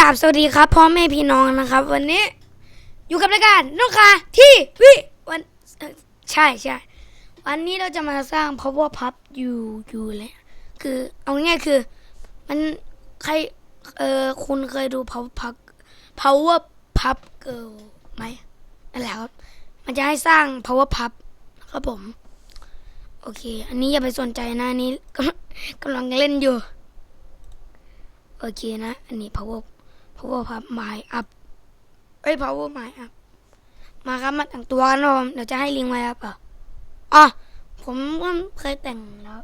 ราบสวัสดีครับพ่อแม่พี่น้องนะครับ วันนี้อยู่กับรายการนกคาที่วิวันใช่ใช่วันนี้เราจะมาสร้าง power pub อยู่อยู่เลยคือเอาง่ายๆคือ มันใครเออคุณเคยดู power pub power pub girl ไหมนั่นแหละครับมันจะให้สร้าง power pub ครับผม โอเค อันนี้อย่าไปสนใจนะอันนี้กำลังกำลังเล่นอยู่โอเคนะ อันนี้ power power pub my up เอ้ย power my up มาครับมาแต่งตัวกันผมเดี๋ยวจะให้ลิงไว้ครับอะอ๋อผมก็เคยแต่งแล้ว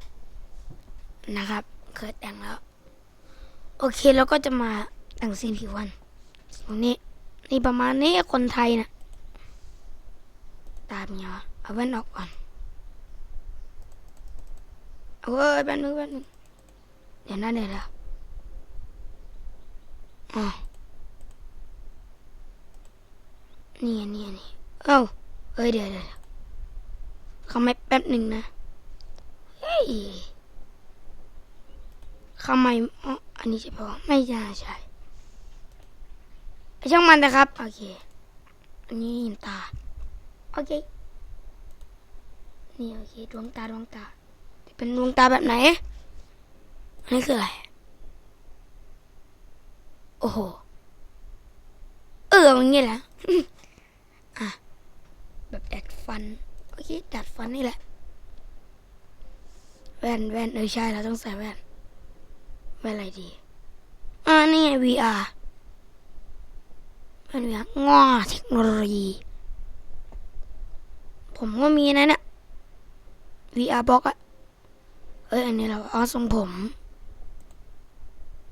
นะครับ เคยแต่งแล้ว โอเคแล้วก็จะมาแต่งซีนผิววันตรงนี้ นี่ประมาณนี้คนไทยนะตามเนี้ยเอาแว่นออกก่อนเอาเว้ยแป๊บนึงแป๊บนึงเดี๋ยวนะเดี๋ยวนะอ๋อ นี่นี่นี่เอ้าเอ้ยเดี๋ยวเดี๋ยวเขาไม่แป๊บหนึ่งนะเฮ้ยทำไมอ๋ออันนี้ใช่ปะไม่ใช่ใช่ช่างมันนะครับโอเคอันนี้ห็นตาโอเคนี่โอเคดวงตาดวงตาเป็นดวงตาแบบไหนอันนี้คืออะไรโอ้โหเออมันงี้แหละ อะ แบบดัดฟันโอเคดัดฟันนี่แหละ แว่นแว่นเออใช่เราต้องใส่แว่นแว่นอะไรดีอ่านี่ไง VR แว่น VR ง้อเทคโนโลยี ผมก็มีนะเนี่ย VR box อะเอ้ยอันนี้เราเอาทรงผม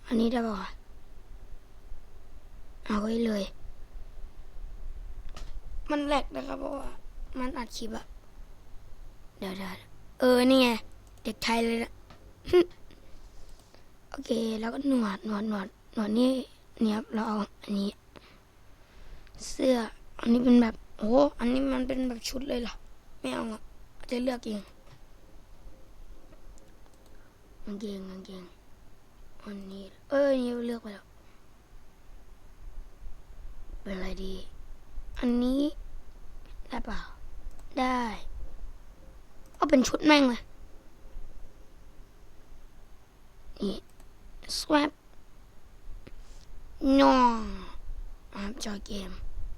อันนี้ได้ป่ะเอาไว้เลย มันแหลกนะครับ เพราะว่า มันอัดคลิปอะเดี๋ยวเดี๋ยวเออ นี่ไง เด็กไทยเลยนะ โอเค แล้วก็หนวดหนวดหนวดหนวดนี่เนี่ยครับเราเอาอันนี้ เสื้อ อันนี้เป็นแบบโอ้อันนี้มันเป็นแบบชุดเลยเหรอ ไม่เอาอะจะเลือกเองกางเกงกางเกงอันนี้ เอ้ยนี่เลือกไปแล้วเป็นอะไรดี อันนี้ เปล่า ได้เอาเป็นชุดแม่งเลย นี่ swap น้องอ่าจอยเกม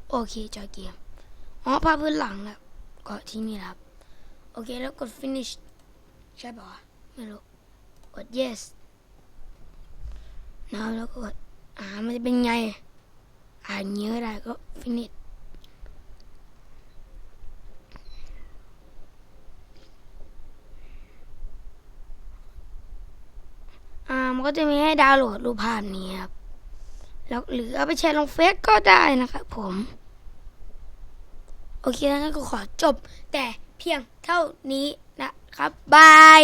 โอเค จอยเกม อ๋อภาพพื้นหลังแล้วก็ที่นี่ครับ โอเค แล้วกด finish ใช่ป่าวะไม่รู้ กด yes แล้วแล้วก็กดอ่ามันจะเป็นไง อ่านเยอะได้ก็ finish มันก็จะมีให้ดาวน์โหลดรูปภาพนี้ครับแล้วหรือเอาไปแชร์ลงเฟซก็ได้นะครับผม โอเคงั้นก็ขอจบแต่เพียงเท่านี้นะครับบาย